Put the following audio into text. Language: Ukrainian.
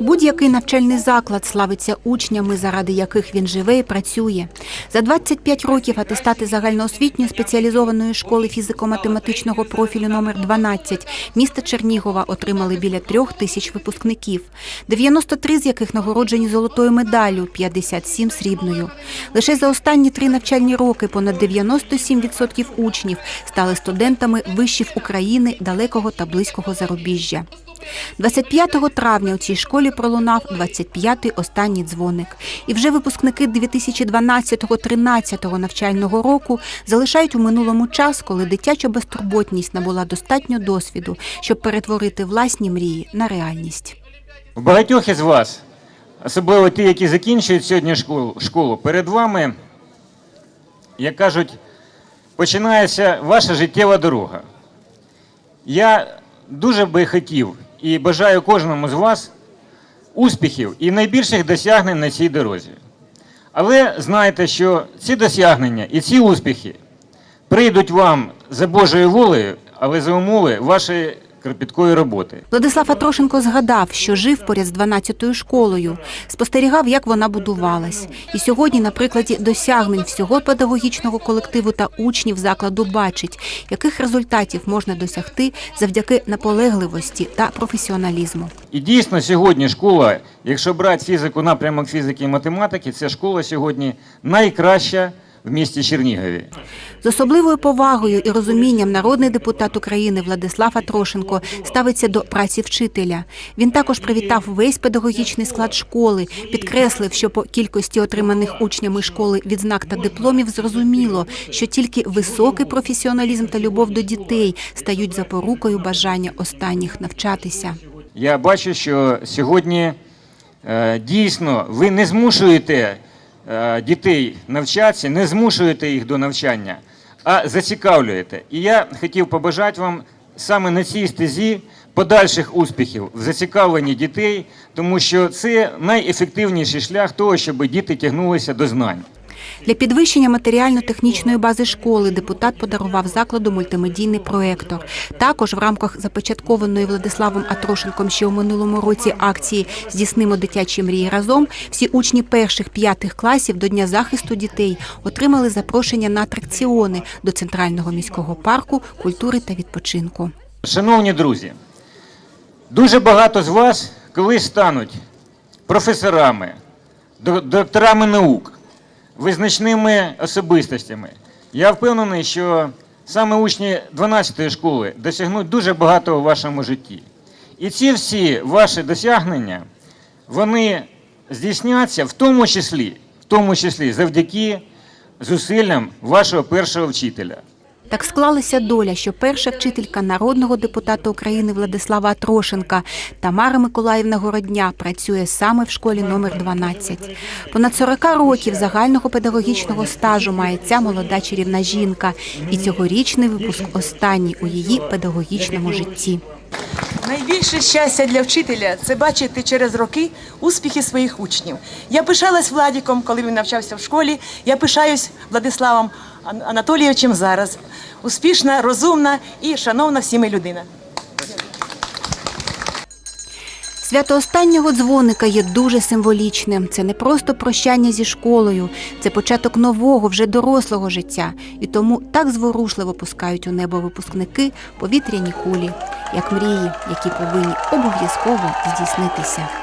Будь-який навчальний заклад славиться учнями, заради яких він живе і працює. За 25 років атестати загальноосвітньої спеціалізованої школи фізико-математичного профілю номер 12 міста Чернігова отримали біля трьох тисяч випускників, 93 з яких нагороджені золотою медаллю, 57 – срібною. Лише за останні три навчальні роки понад 97% учнів стали студентами вишів України, далекого та близького зарубіжжя. 25 травня у цій школі пролунав 25-й останній дзвоник. І вже випускники 2012-13 навчального року залишають у минулому час, коли дитяча безтурботність набула достатньо досвіду, щоб перетворити власні мрії на реальність. В багатьох із вас, особливо ті, які закінчують сьогодні школу, школу, перед вами, як кажуть, починається ваша життєва дорога. Я дуже би хотів і бажаю кожному з вас успіхів і найбільших досягнень на цій дорозі. Але знайте, що ці досягнення і ці успіхи прийдуть вам за Божою волею, але за умови вашої кропіткої роботи. Владислав Атрошенко згадав, що жив поряд з 12-ю школою, спостерігав, як вона будувалась. І сьогодні, на прикладі досягнень всього педагогічного колективу та учнів закладу бачить, яких результатів можна досягти завдяки наполегливості та професіоналізму. І дійсно сьогодні школа, якщо брати фізику, напрямок фізики і математики, ця школа сьогодні найкраща в місті Чернігові. З особливою повагою і розумінням народний депутат України Владислав Атрошенко ставиться до праці вчителя. Він також привітав весь педагогічний склад школи, підкреслив, що по кількості отриманих учнями школи відзнак та дипломів зрозуміло, що тільки високий професіоналізм та любов до дітей стають запорукою бажання останніх навчатися. Я бачу, що сьогодні е, дійсно ви не змушуєте дітей навчатися, не змушуєте їх до навчання, а зацікавлюєте. І я хотів побажати вам саме на цій стезі подальших успіхів в зацікавленні дітей, тому що це найефективніший шлях того, щоб діти тягнулися до знань. Для підвищення матеріально-технічної бази школи депутат подарував закладу мультимедійний проектор. Також в рамках започаткованої Владиславом Атрошенком ще у минулому році акції Здійснимо дитячі мрії разом. Всі учні перших п'ятих класів до Дня захисту дітей отримали запрошення на атракціони до центрального міського парку культури та відпочинку. Шановні друзі, дуже багато з вас колись стануть професорами, докторами наук, визначними особистостями. Я впевнений, що саме учні 12-ї школи досягнуть дуже багато у вашому житті. І ці всі ваші досягнення, вони здійсняться в тому числі, в тому числі завдяки зусиллям вашого першого вчителя. Так склалася доля, що перша вчителька народного депутата України Владислава Трошенка Тамара Миколаївна Городня працює саме в школі номер 12. Понад 40 років загального педагогічного стажу має ця молода чарівна жінка. І цьогорічний випуск останній у її педагогічному житті. Найбільше щастя для вчителя це бачити через роки успіхи своїх учнів. Я пишалась Владіком, коли він навчався в школі. Я пишаюсь Владиславом Анатолійовичем зараз. Успішна, розумна і шановна всіми людина. Свято останнього дзвоника є дуже символічним. Це не просто прощання зі школою, це початок нового, вже дорослого життя. І тому так зворушливо пускають у небо випускники повітряні кулі, як мрії, які повинні обов'язково здійснитися.